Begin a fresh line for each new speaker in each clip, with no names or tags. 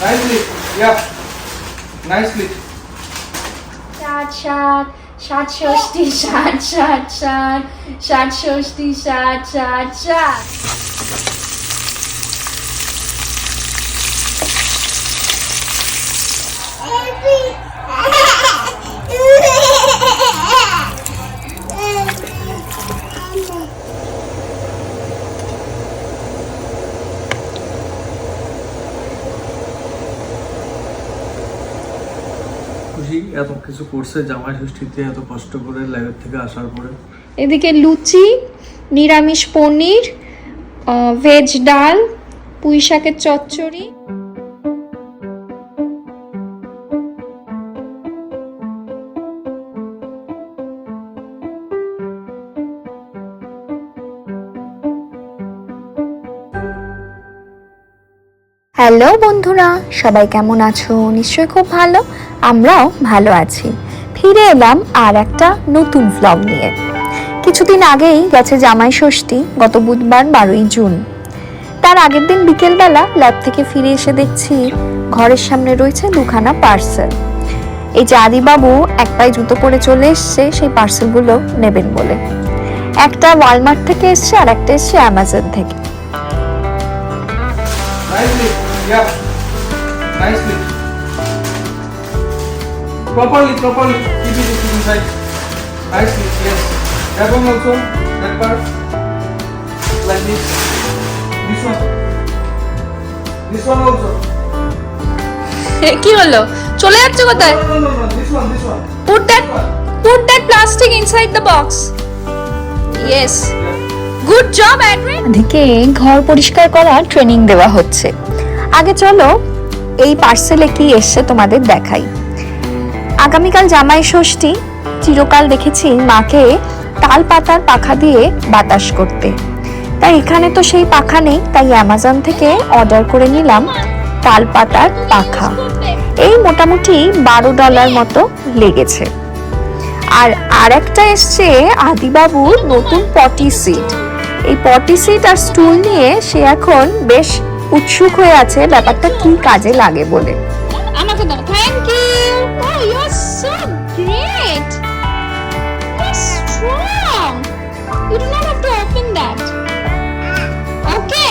Nicely. Yeah. Nicely.
ষাট ষাট ষাট ষষ্ঠী ষাট ষাট ষাট ষাট ষষ্ঠী ষাট ষাট ষাট
খুশি এত কিছু করছে, জামাই ষষ্ঠীতে এত কষ্ট করে লাইভের থেকে আসার পরে।
এদিকে লুচি, নিরামিষ পনির ভেজ ডাল পুঁই শাকের চচ্চড়ি।
হ্যালো বন্ধুরা, সবাই কেমন আছো? নিশ্চয়ই খুব ভালো। আমরাও ভালো আছি। ফিরে এলাম আর একটা নতুন ভ্লগ নিয়ে। কিছুদিন আগেই গেছে জামাই ষষ্ঠী, গত বুধবার বারোই জুন। তার আগের দিন বিকেলবেলা ল্যাব থেকে ফিরে এসে দেখছি ঘরের সামনে রয়েছে দুখানা পার্সেল এই যে আদিবাবু এক পায়ে জুতো পরে চলে এসছে, সেই পার্সেলগুলো নেবেন বলে। একটা ওয়ালমার্ট থেকে এসছে আর একটা এসছে অ্যামাজন থেকে।
Yeah. Nicely. Properly, properly. Keep it inside. Nicely. Yes. That one also. That part. Like this. This one. This one also.
কি হলো চলে যাচ্ছে কোথায়
No, no, no, no. This one, this one.
Put that
This one.
Put that plastic inside the box yes
Yeah.
Good job Adrian
এদিকে ঘর পরিষ্কার করার training দেওয়া হচ্ছে আগে চলো, এই পার্সেলে কি এসছে তোমাদের দেখাই। আগামীকাল জামাই ষষ্ঠী, চিরকাল দেখেছি মাকে তাল পাতার পাখা দিয়ে বাতাস করতে। তাই এখানে তো সেই পাখা নেই, তাই অ্যামাজন থেকে অর্ডার করে নিলাম তাল পাতার পাখা। এই মোটামুটি বারো ডলার মতো লেগেছে। আর আরেকটা এসছে আদিবাবুর নতুন পটি সিট এই পটি সিট আর স্টুল নিয়ে সে এখন বেশ উৎসুক হয়ে আছে ব্যাপারটা কি কাজে লাগে বলে।
আমাকে দাও thank you oh you are so great strong you do not have to open that okay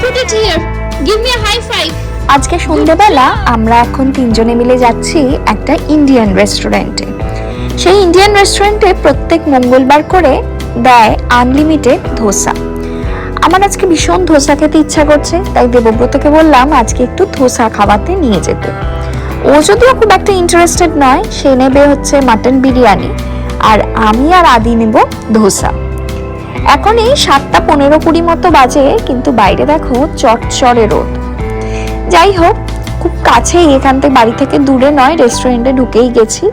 put it here give me a high five
আজকে সন্ধেবেলা আমরা এখন তিনজনে মিলে যাচ্ছি একটা ইন্ডিয়ান রেস্টুরেন্টে সেই ইন্ডিয়ান রেস্টুরেন্টে প্রত্যেক মঙ্গলবার করে দেয় আনলিমিটেড ধোসা। আমার আজকে ভীষণ ধোসা খেতে ইচ্ছা করছে, তাই দেবব্রতকে বললাম আজকে একটু ধোসা খাওয়াতে নিয়ে যেতে। ও যদিও খুব একটা ইন্টারেস্টেড নয়, সে নেবে হচ্ছে মাটন বিরিয়ানি, আর আমি আর আদি নেব ধোসা। এখন এই সাতটা পনেরো কুড়ি মতো বাজে, কিন্তু বাইরে দেখো চটচড়ে রোদ। যাই হোক, খুব কাছেই এখান থেকে, বাড়ি থেকে দূরে নয় রেস্টুরেন্টে ঢুকেই গেছি।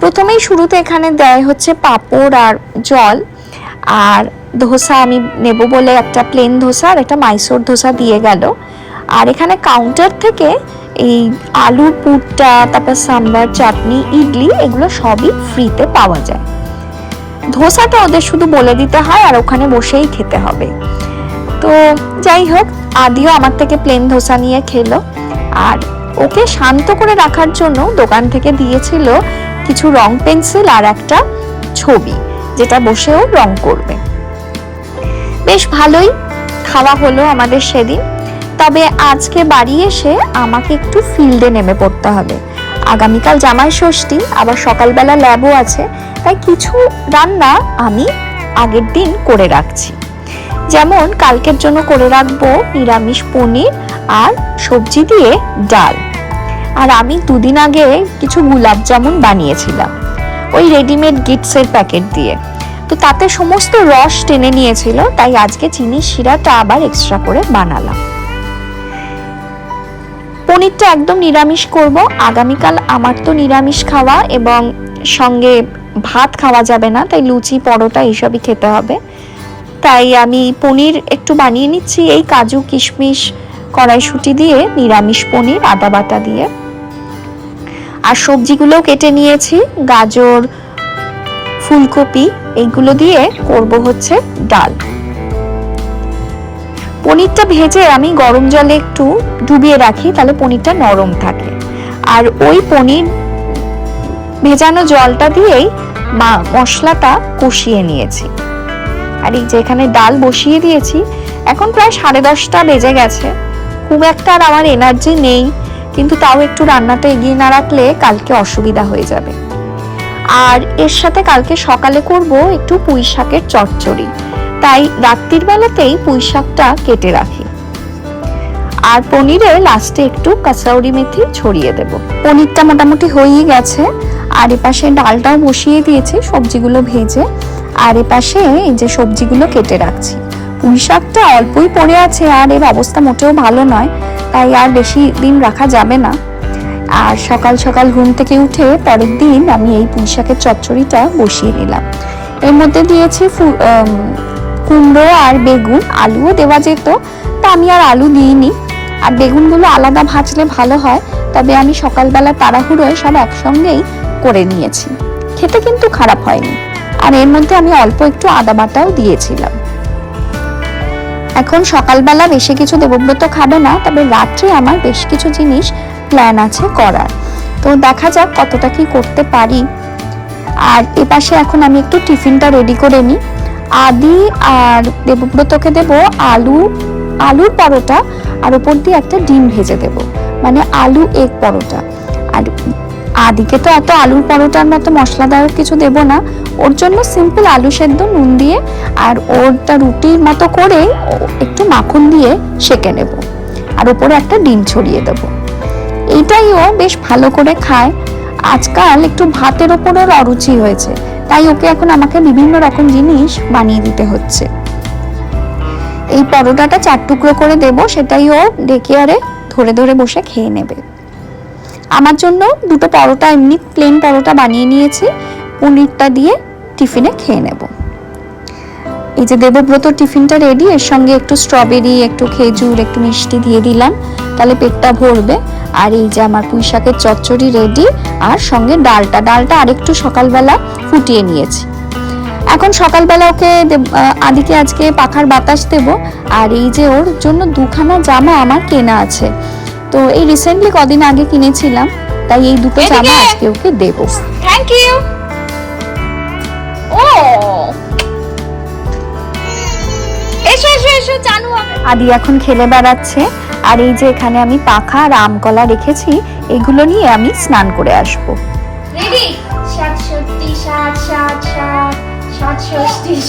প্রথমেই শুরুতে এখানে দেয় হচ্ছে পাঁপড় আর জল, আর ধোসা আমি নেব বলে একটা প্লেন ধোসা আর একটা মাইসোর ধোসা দিয়ে গেল। আর এখানে কাউন্টার থেকে এই আলু পুরটা তারপর সাম্বার, চাটনি, ইডলি এগুলো সবই ফ্রিতে পাওয়া যায়। ধোসাটা ওদের শুধু বলে দিতে হয় আর ওখানে বসেই খেতে হবে। তো যাই হোক, আদিও আমার থেকে প্লেন ধোসা নিয়ে খেলো। আর ওকে শান্ত করে রাখার জন্য দোকান থেকে দিয়েছিল কিছু রং পেন্সিল আর একটা ছবি, যেটা বসেও রং করবে। বেশ ভালোই খাওয়া হলো আমাদের সেদিন। তবে আজকে বাড়ি এসে আমাকে একটু ফিল্ডে নেমে পড়তে হবে। আগামীকাল জামাই ষষ্ঠী, আবার সকালবেলা ল্যাবও আছে, তাই কিছু রান্না আমি আগের দিন করে রাখছি। যেমন কালকের জন্য করে রাখব নিরামিষ পনির আর সবজি দিয়ে ডাল। আর আমি দুদিন আগে কিছু গুলাব জামুন বানিয়েছিলাম, ওই রেডিমেড গিটসের প্যাকেট দিয়ে। তো তাতে সমস্ত রস টেনে নিয়েছিল, তাই আজকে চিনির শিরাটা আবার এক্সট্রা করে বানালাম। পনিরটা একদম নিরামিষ করব। আগামীকাল আমার তো নিরামিষ খাওয়া এবং সঙ্গে ভাত খাওয়া যাবে না, তাই লুচি, পরোটা এইসবই খেতে হবে। তাই আমি পনির একটু বানিয়ে নিচ্ছি, এই কাজু, কিশমিশ, কড়াইশুঁটি দিয়ে, নিরামিষ পনির, আদা বাটা দিয়ে। আর সবজিগুলোও কেটে নিয়েছি, গাজর ফুলকপি এইগুলো দিয়ে করব হচ্ছে ডাল। পনিরটা ভেজে আমি গরম জলে একটু ডুবিয়ে রাখি, তাহলে পনিরটা নরম থাকে। আর ওই পনির ভেজানো জলটা দিয়েই মা মশলাটা কষিয়ে নিয়েছি। আর এই যেখানে ডাল বসিয়ে দিয়েছি, এখন প্রায় সাড়ে দশটা বেজে গেছে। খুব একটা আর আমার এনার্জি নেই, কিন্তু তাও একটু রান্নাটা এগিয়ে না রাখলে কালকে অসুবিধা হয়ে যাবে। আর এর সাথে কালকে সকালে করব একটু পুঁই শাকের চচ্চড়ি। তাই রাত্রির বেলাতেই পুঁই শাকটা কেটে রাখি। আর পনিরে লাস্টে একটু কাসাউরি মেথি ছড়িয়ে দেব। পনিরটা মোটামুটি হয়েই গেছে। আর এপাশে ডালটাও বসিয়ে দিয়েছি সবজিগুলো ভেজে। আর এপাশে এই যে সবজিগুলো কেটে রাখছি। পুঁই শাকটা অল্পই পড়ে আছে আর এর অবস্থা মোটেও ভালো নয়। তাই আর বেশি দিন রাখা যাবে না। আর সকাল সকাল ঘুম থেকে উঠে পরের দিন আমি এই পুঁই শাকের চচ্চড়িটা বসিয়ে নিলাম। এর মধ্যে দিয়েছি কুমড়ো আর বেগুন। আলুও দেওয়া যেত, তা আমি আর আলু দিইনি। আর বেগুনগুলো আলাদা ভাজলে ভালো হয়, তবে আমি সকালবেলা তাড়াহুড়োয় সব একসঙ্গেই করে নিয়েছি। খেতে কিন্তু খারাপ হয়নি। আর এর মধ্যে আমি অল্প একটু আদা বাটাও দিয়েছিলাম। এখন সকালবেলা বেশি কিছু দেবব্রত খাবে না, তবে রাত্রে আমার বেশ কিছু জিনিস প্ল্যান আছে করার। তো দেখা যাক কতটা কি করতে পারি। আর এপাশে এখন আমি একটু টিফিনটা রেডি করে নিই। আদি আর দেবব্রতকে দেব আলু, আলুর পরোটা আর উপর দিয়ে একটা ডিম ভেজে দেব। মানে আলু এগ পরোটা। আর আদিকে তো এত আলুর পরোটার মতো মশলাদার কিছু দেব না। ওর জন্য সিম্পল আলু সেদ্ধ, নুন দিয়ে আর ওরটা রুটির মতো করে একটু মাখন দিয়ে সেকে নেব। আর উপরে একটা ডিম ছড়িয়ে দেব। এইটাই ও বেশ ভালো করে খায়। আজকাল একটু ভাতের ওপর অরুচি হয়েছে, তাই ওকে এখন আমাকে বিভিন্ন রকম জিনিস বানিয়ে দিতে হচ্ছে। এই পরোটাটা চার টুকরো করে দেব, সেটাই ও ডেকে আরে ধরে ধরে বসে খেয়ে নেবে। আমার জন্য দুটো পরোটা, এমনি প্লেন পরোটা বানিয়ে নিয়েছি, পনিরটা দিয়ে টিফিনে খেয়ে নেব। এই যে দেবব্রত টিফিনটা রেডি এর সঙ্গে একটু স্ট্রবেরি একটু খেজুর, একটু মিষ্টি দিয়ে দিলাম। তাহলে পেটটা ভরবে। আর এই যে আমার পুঁই শাকের চচ্চড়ি রেডি আর সঙ্গে ডালটা। ডালটা আরেকটু সকালবেলা ফুটিয়ে নিয়েছি। এখন সকালবেলা ওকে আদিকে আজকে পাখার বাতাস দেব। আর এই যে ওর জন্য দুখানা জামা আমার কেনা আছে। তো এই রিসেন্টলি কদিন আগে কিনেছিলাম তাই এই দুটো জামা আজকে ওকে দেবো।
থ্যাংক ইউ ও! এসো এসো এসো জানু।
আদি এখন খেলে বেড়াচ্ছে। আর এই যে এখানে আমি পাখা আর আমকলা রেখেছি, এগুলো নিয়ে আমি স্নান করে আসব।
রেডি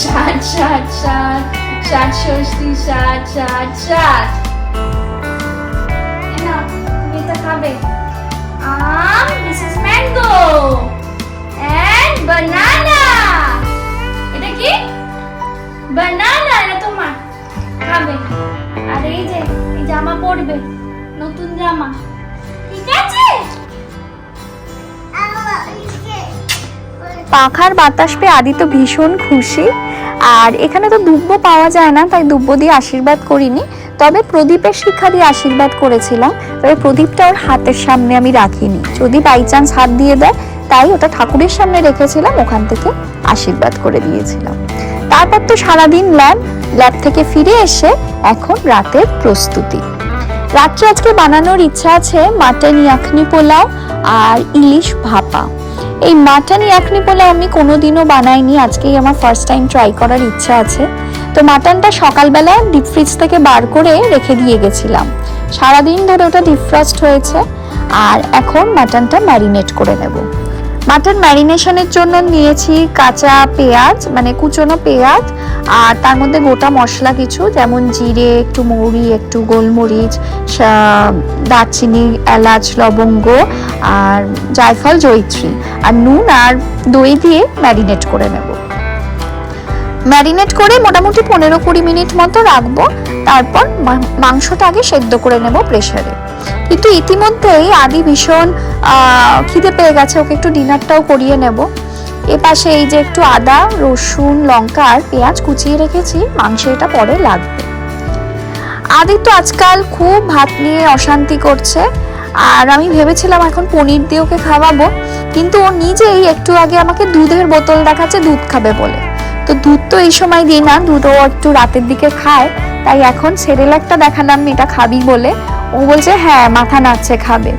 সাত জামা পরবে নতুন জামা। ঠিক আছে?
পাখার বাতাস পেয়ে আদি তো ভীষণ খুশি। আর এখানে তো দুব্ব পাওয়া যায় না তাই দুব্ব দিয়ে আশীর্বাদ করিনি। তবে প্রদীপের শিক্ষা দিয়ে আশীর্বাদ করেছিলাম। তবে প্রদীপটা ওর হাতের সামনে আমি রাখিনি। যদি বাই চান্স হাত দিয়ে দেয় তাই ওটা ঠাকুরের সামনে রেখেছিলাম ওখান থেকে আশীর্বাদ করে দিয়েছিলাম। তারপর তো সারাদিন ল্যাব ল্যাব থেকে ফিরে এসে এখন রাতের প্রস্তুতি। রাত্রে আজকে বানানোর ইচ্ছা আছে মাটন ইয়াখনি পোলাও আর ইলিশ ভাপা। এই মাটন ইয়াখনি পোলাও আমি কোনোদিনও বানাইনি, আজকেই আমার ফার্স্ট টাইম ট্রাই করার ইচ্ছা আছে। তো মাটনটা সকালবেলা ডিপ ফ্রিজ থেকে বার করে রেখে দিয়ে গেছিলাম। সারাদিন ধরে ওটা ডিপ হয়েছে, আর এখন মাটনটা ম্যারিনেট করে নেব। মাটন ম্যারিনেশনের জন্য নিয়েছি কাঁচা পেঁয়াজ মানে কুচনো পেঁয়াজ, আর তার মধ্যে গোটা মশলা কিছু, যেমন জিরে, একটু মৌরি, একটু গোলমরিচ দারচিনি, এলাচ, লবঙ্গ, আর জায়ফল, জয়িত্রী, আর নুন আর দই দিয়ে ম্যারিনেট করে নেব। ম্যারিনেট করে মোটামুটি পনেরো কুড়ি মিনিট মতো রাখব, তারপর মাংসটা আগে সেদ্ধ করে নেব প্রেসারে। কিন্তু ইতিমধ্যেই আদি ভীষণ খিদে পেয়ে গেছে, ওকে একটু ডিনারটাও করিয়ে নেব। এ পাশে এই যে একটু আদা, রসুন, লঙ্কা আর পেঁয়াজ কুচিয়ে রেখেছি, মাংসে এটা পরে লাগবে। আদি তো আজকাল খুব ভাত নিয়ে অশান্তি করছে, আর আমি ভেবেছিলাম এখন পনির দিয়ে ওকে খাওয়াবো, কিন্তু ও নিজেই একটু আগে আমাকে দুধের বোতল দেখাচ্ছে, দুধ খাবে বলে। তো দুধ তো এই সময় দিই না, দুধ ও একটু রাতের দিকে খায়, তাই এখন সেরেলাকটা দেখালাম, এটা খাবি বলে। ও বলছে হ্যাঁ মাথা নাচছে খাবে।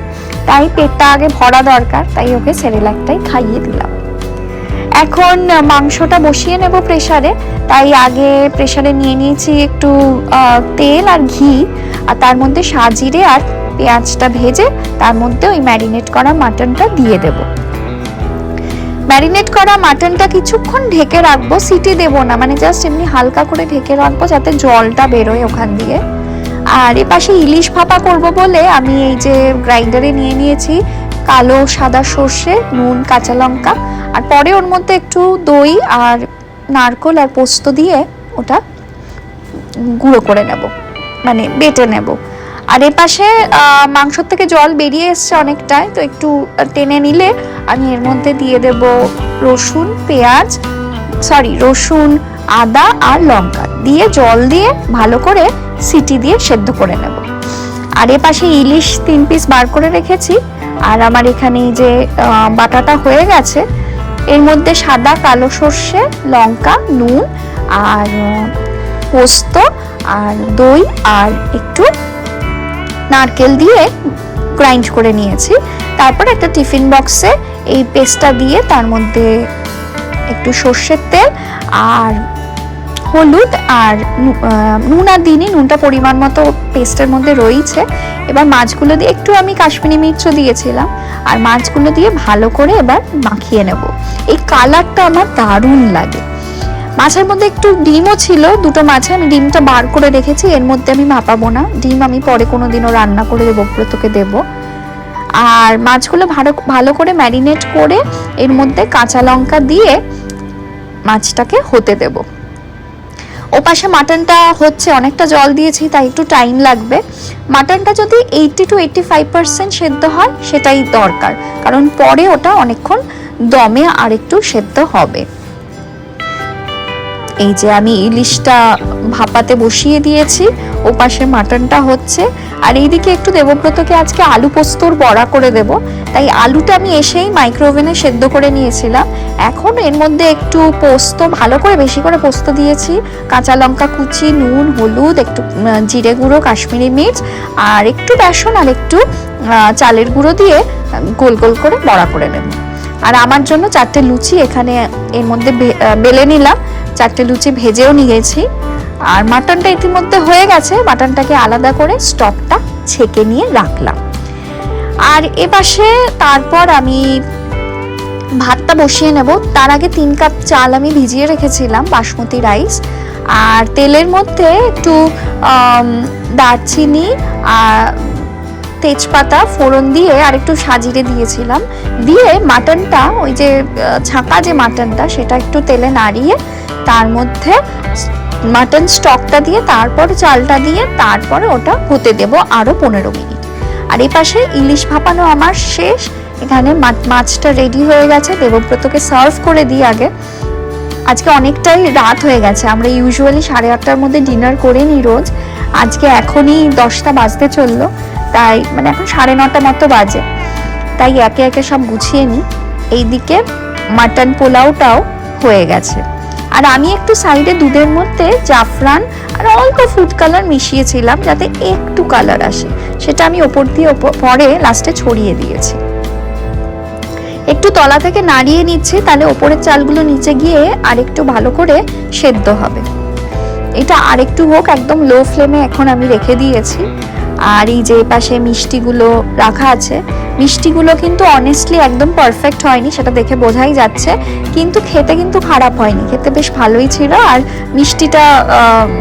তাই পেটটা আগে ভরা দরকার, তাই ওকে সেরেলাকটাই খাইয়ে দিলাম। এখন মাংসটা বসিয়ে নেব প্রেশারে তাই আগে প্রেশারে নিয়ে নিয়েছি একটু তেল আর ঘি, আর তার মধ্যে সাজিরে আর পেঁয়াজটা ভেজে তার মধ্যে ওই ম্যারিনেট করা মাটনটা দিয়ে দেব। ম্যারিনেট করা মাটনটা কিছুক্ষণ ঢেকে রাখব, সিটি দেব না মানে জাস্ট এমনি হালকা করে ঢেকে রাখব যাতে জলটা বেরোয় ওখান দিয়ে। আর এ পাশে ইলিশ ভাপা করব বলে আমি এই যে গ্রাইন্ডারে নিয়ে নিয়েছি কালো সাদা সর্ষে নুন কাঁচা লঙ্কা আর পরে ওর মধ্যে একটু দই আর নারকোল আর পোস্ত দিয়ে ওটা গুঁড়ো করে নেব মানে বেটে নেব। আর এ পাশে আহ, মাংসর থেকে জল বেরিয়ে এসছে অনেকটাই তো একটু টেনে নিলে আমি এর মধ্যে দিয়ে দেব রসুন পেঁয়াজ সরি রসুন আদা আর লঙ্কা দিয়ে জল দিয়ে ভালো করে সিটি দিয়ে সেদ্ধ করে নেব। আর এ পাশে ইলিশ তিন পিস বার করে রেখেছি। আর আমার এখানে যে বাটাটা হয়ে গেছে, এর মধ্যে সাদা কালো সর্ষে, লঙ্কা, নুন আর পোস্ত আর দই আর একটু নারকেল দিয়ে গ্রাইন্ড করে নিয়েছি। তারপর একটা টিফিন বক্সে এই পেস্টটা দিয়ে তার মধ্যে একটু সর্ষের তেল আর হলুদ আর নুন আর দিনই নুনটা পরিমাণ মতো পেস্টের মধ্যে রয়েছে এবার মাছগুলো দিয়ে একটু আমি কাশ্মীরি মির্চও দিয়েছিলাম। আর মাছগুলো দিয়ে ভালো করে এবার মাখিয়ে নেব। এই কালারটা আমার দারুণ লাগে। মাছের মধ্যে একটু ডিমও ছিল, দুটো মাছে আমি ডিমটা বার করে রেখেছি, এর মধ্যে আমি ভাপাবো না। ডিম আমি পরে কোনো দিনও রান্না করে দেবো ব্রতকে দেবো। আর মাছগুলো ভালো ভালো করে ম্যারিনেট করে এর মধ্যে কাঁচা লঙ্কা দিয়ে মাছটাকে হতে দেব। ও পাশে মাটনটা হচ্ছে অনেকটা জল দিয়েছি, তাই একটু টাইম লাগবে। মাটনটা যদি eighty two eighty five percent সেদ্ধ হয়, সেটাই দরকার। কারণ পরে ওটা অনেকক্ষণ দমে আর একটু সেদ্ধ হবে। এই যে আমি ইলিশটা ভাপাতে বসিয়ে দিয়েছি। ও পাশে মাটনটা হচ্ছে। আর এইদিকে একটু দেবব্রতকে আজকে আলু পোস্তর বড়া করে দেব। তাই আলুটা আমি এসেই মাইক্রোওভেনে সেদ্ধ করে নিয়েছিলাম। এখন এর মধ্যে একটু পোস্ত, ভালো করে বেশি করে পোস্ত দিয়েছি। কাঁচা লঙ্কা কুচি, নুন, হলুদ, একটু জিরে গুঁড়ো, কাশ্মীরি মির্চ, আর একটু বেসন আর একটু চালের গুঁড়ো দিয়ে গোল গোল করে বড়া করে নেব। আর আমার জন্য চারটে লুচি এখানে এর মধ্যে বেলে নিলাম। চারটে লুচি ভেজেও নিয়েছি। আর মাটনটা ইতিমধ্যে হয়ে গেছে। মাটনটাকে আলাদা করে স্টকটা ছেঁকে নিয়ে রাখলাম। আর এপাশে তারপর আমি ভাতটা বসিয়ে নেব। তার আগে তিন কাপ চাল আমি ভিজিয়ে রেখেছিলাম, বাসমতি রাইস। আর তেলের মধ্যে একটু দারচিনি আর তেজপাতা, ফোড়ন দিয়ে আর একটু সাজিরে দিয়েছিলাম। দিয়ে মাটনটা, ওই যে ছাঁকা যে মাটনটা, সেটা একটু তেলে নাড়িয়ে তার মধ্যে মাটন স্টকটা দিয়ে, তারপর চালটা দিয়ে, তারপরে ওটা হতে দেব আরও পনেরো মিনিট। আর এই পাশে ইলিশ ভাপানো আমার শেষ। এখানে মাছটা রেডি হয়ে গেছে। দেবব্রতকে সার্ভ করে দিই আগে। আজকে অনেকটাই রাত হয়ে গেছে। আমরা ইউজুয়ালি সাড়ে আটটার মধ্যে ডিনার করে নিই রোজ। আজকে এখনই দশটা বাজতে চলল। তাই মানে এখন সাড়ে নটা মতো বাজে। তাই একে একে সব গুছিয়ে নিই। এইদিকে মাটন পোলাওটাও হয়ে গেছে। আর আমি একটু সাইডে দুধের মধ্যে জাফরান আর অল্প ফুড কালার মিশিয়েছিলাম যাতে একটু কালার আসে। সেটা আমি ওপর দিয়ে পরে লাস্টে ছড়িয়ে দিয়েছি। একটু তলা থেকে নাড়িয়ে নিচ্ছি, তাহলে ওপরের চালগুলো নিচে গিয়ে আরেকটু ভালো করে সেদ্ধ হবে। এটা আরেকটু হোক, একদম লো ফ্লেমে এখন আমি রেখে দিয়েছি। আর এই যে পাশে মিষ্টিগুলো রাখা আছে মিষ্টিগুলো কিন্তু অনেস্টলি একদম পারফেক্ট হয়নি, সেটা দেখে বোঝাই যাচ্ছে। কিন্তু খেতে কিন্তু খারাপ হয়নি, খেতে বেশ ভালোই ছিল। আর মিষ্টিটা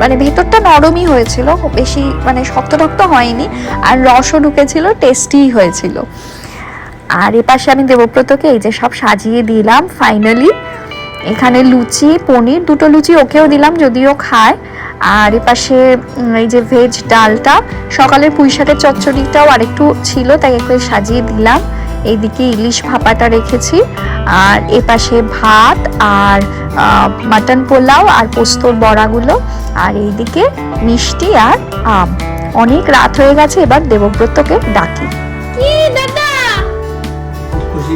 মানে ভেতরটা নরমই হয়েছিল, বেশি মানে শক্ত টক্ত হয়নি, আর রসও ঢুকেছিল টেস্টিই হয়েছিল। আর এ পাশে আমি দেবব্রতকে এই যে সব সাজিয়ে দিলাম ফাইনালি এখানে লুচি পনির দুটো লুচি ওকেও দিলাম যদিও খায় আর এ পাশে এই যে ভেজ ডালটা সকালের পুঁই শাকের চচ্চড়িটাও আরেকটু ছিল তাই একটু সাজিয়ে দিলাম এইদিকে ইলিশ ভাপাটা রেখেছি আর এ পাশে ভাত আর মাটন পোলাও আর পোস্তর বড়াগুলো আর এইদিকে মিষ্টি আর আম অনেক রাত হয়ে গেছে এবার দেবব্রতকে ডাকি
কি দাদা
খুশি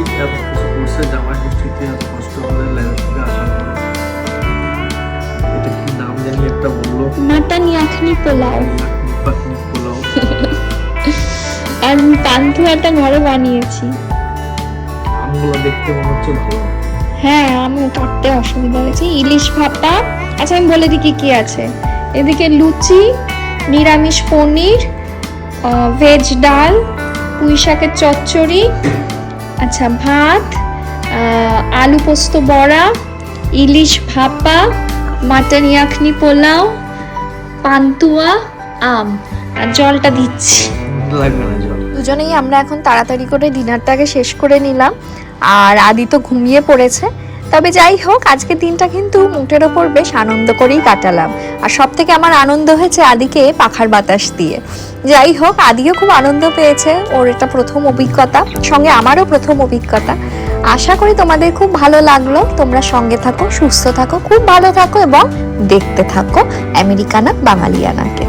মাটন ইয়াখনি পোলাও
পোলাও
আর পান্তুয়াটা ঘরে বানিয়েছি।
আমগুলো দেখতে মনে হচ্ছে ভালো।
হ্যাঁ আমি কাটতে অসুবিধা হয়েছে। ইলিশ ভাপা। আচ্ছা আমি বলে দিই কি কি আছে? এদিকে লুচি নিরামিষ পনির ভেজ ডাল পুঁই শাকের চচ্চড়ি আচ্ছা ভাত আলু পোস্ত বড়া ইলিশ ভাপা মাটন ইয়াখনি পোলাও পান্তুয়া আম। আর জলটা দিচ্ছি।
লাগবে না জল।
দুজনেই আমরা এখন তাড়াতাড়ি করে ডিনারটাকে শেষ করে নিলাম। আর আদি তো ঘুমিয়ে পড়েছে। তবে যাই হোক আজকে দিনটা কিন্তু মুটের ওপর বেশ আনন্দ করেই কাটালাম। আর সব থেকে আমার আনন্দ হয়েছে আদিকে পাখার বাতাস দিয়ে। যাই হোক, আদিও খুব আনন্দ পেয়েছে ওর এটা প্রথম অভিজ্ঞতা, সঙ্গে আমারও প্রথম অভিজ্ঞতা। আশা করি তোমাদের খুব ভালো লাগল। তোমরা সঙ্গে থাকো, সুস্থ থাকো, খুব ভালো থাকো এবং দেখতে থাকো আমেরিকানা বাঙালিয়ানাকে।